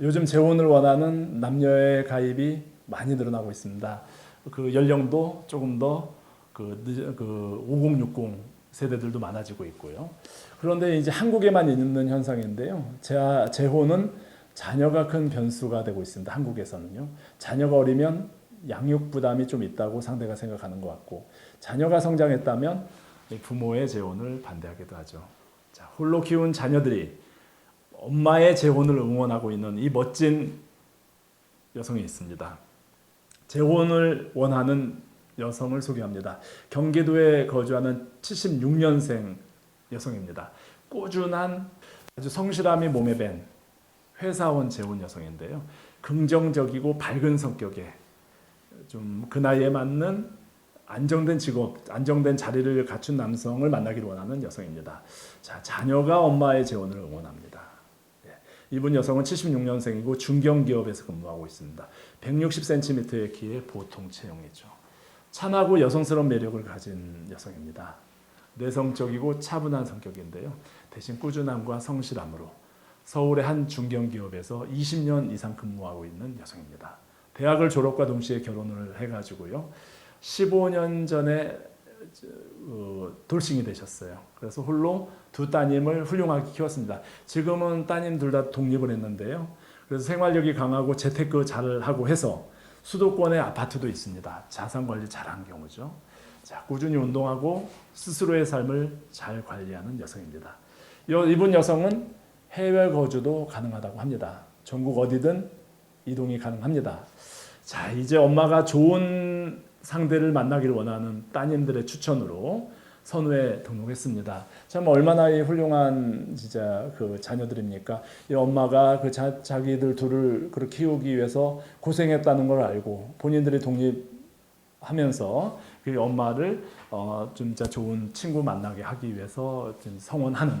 요즘 재혼을 원하는 남녀의 가입이 많이 늘어나고 있습니다. 그 연령도 조금 더그 그 5060 세대들도 많아지고 있고요. 그런데 이제 한국에만 있는 현상인데요. 재, 재혼은 자녀가 큰 변수가 되고 있습니다. 한국에서는요. 자녀가 어리면 양육 부담이 좀 있다고 상대가 생각하는 것 같고 자녀가 성장했다면 이 부모의 재혼을 반대하기도 하죠. 자, 홀로 키운 자녀들이 엄마의 재혼을 응원하고 있는 이 멋진 여성이 있습니다. 재혼을 원하는 여성을 소개합니다. 경기도에 거주하는 76년생 여성입니다. 꾸준한 아주 성실함이 몸에 밴 회사원 재혼 여성인데요. 긍정적이고 밝은 성격에 좀 그 나이에 맞는 안정된 직업, 안정된 자리를 갖춘 남성을 만나기를 원하는 여성입니다. 자, 자녀가 엄마의 재혼을 응원합니다. 예, 이분 여성은 76년생이고 중견 기업에서 근무하고 있습니다. 160cm의 키에 보통 체형이죠. 찬하고 여성스러운 매력을 가진 여성입니다. 내성적이고 차분한 성격인데요. 대신 꾸준함과 성실함으로 서울의 한 중견 기업에서 20년 이상 근무하고 있는 여성입니다. 대학을 졸업과 동시에 결혼을 해가지고요. 15년 전에 어, 돌싱이 되셨어요. 그래서 홀로 두 따님을 훌륭하게 키웠습니다. 지금은 따님 둘 다 독립을 했는데요. 그래서 생활력이 강하고 재테크 잘 하고 해서 수도권에 아파트도 있습니다. 자산 관리 잘한 경우죠. 자, 꾸준히 운동하고 스스로의 삶을 잘 관리하는 여성입니다. 여- 이분 여성은 해외 거주도 가능하다고 합니다. 전국 어디든 이동이 가능합니다. 자, 이제 엄마가 좋은 상대를 만나기를 원하는 따님들의 추천으로 선우에 등록했습니다. 참 얼마나 이 훌륭한 진짜 그 자녀들입니까? 이 엄마가 그 자, 자기들 둘을 그렇게 키우기 위해서 고생했다는 걸 알고 본인들이 독립하면서 그 엄마를 어, 좀 진짜 좋은 친구 만나게 하기 위해서 좀 성원하는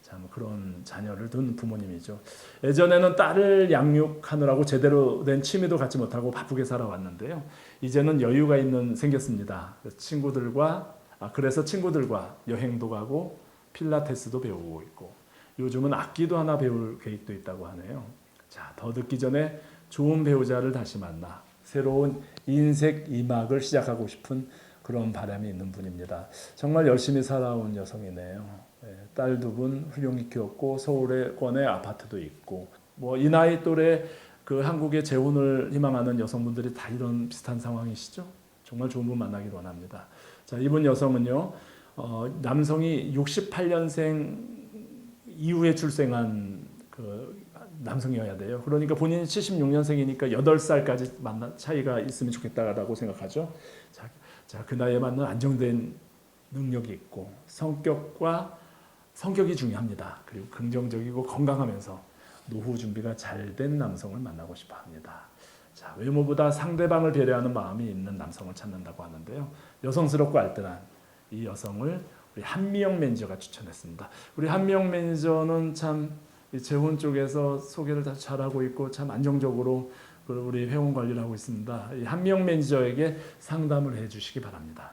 참 그런 자녀를 둔 부모님이죠. 예전에는 딸을 양육하느라고 제대로 된 취미도 갖지 못하고 바쁘게 살아왔는데요. 이제는 여유가 있는 생겼습니다. 친구들과 아, 그래서 친구들과 여행도 가고 필라테스도 배우고 있고 요즘은 악기도 하나 배울 계획도 있다고 하네요. 자, 더 듣기 전에 좋은 배우자를 다시 만나 새로운 인생 이막을 시작하고 싶은 그런 바람이 있는 분입니다. 정말 열심히 살아온 여성이네요. 딸 두 분 훌륭히 키웠고 서울에 권에 아파트도 있고 뭐 이 나이 또래 그 한국의 재혼을 희망하는 여성분들이 다 이런 비슷한 상황이시죠? 정말 좋은 분 만나길 원합니다. 자, 이분 여성은요, 어, 남성이 68년생 이후에 출생한 그 남성이어야 돼요. 그러니까 본인이 76년생이니까 8살까지 만나 차이가 있으면 좋겠다라고 생각하죠. 자, 자, 그 나이에 맞는 안정된 능력이 있고 성격과 성격이 중요합니다. 그리고 긍정적이고 건강하면서 노후 준비가 잘 된 남성을 만나고 싶어 합니다. 자, 외모보다 상대방을 배려하는 마음이 있는 남성을 찾는다고 하는데요. 여성스럽고 알뜰한 이 여성을 우리 한미영 매니저가 추천했습니다. 우리 한미영 매니저는 참이 재혼 쪽에서 소개를 다 잘하고 있고 참 안정적으로 그 우리 회원 관리를 하고 있습니다. 이 한미영 매니저에게 상담을 해주시기 바랍니다.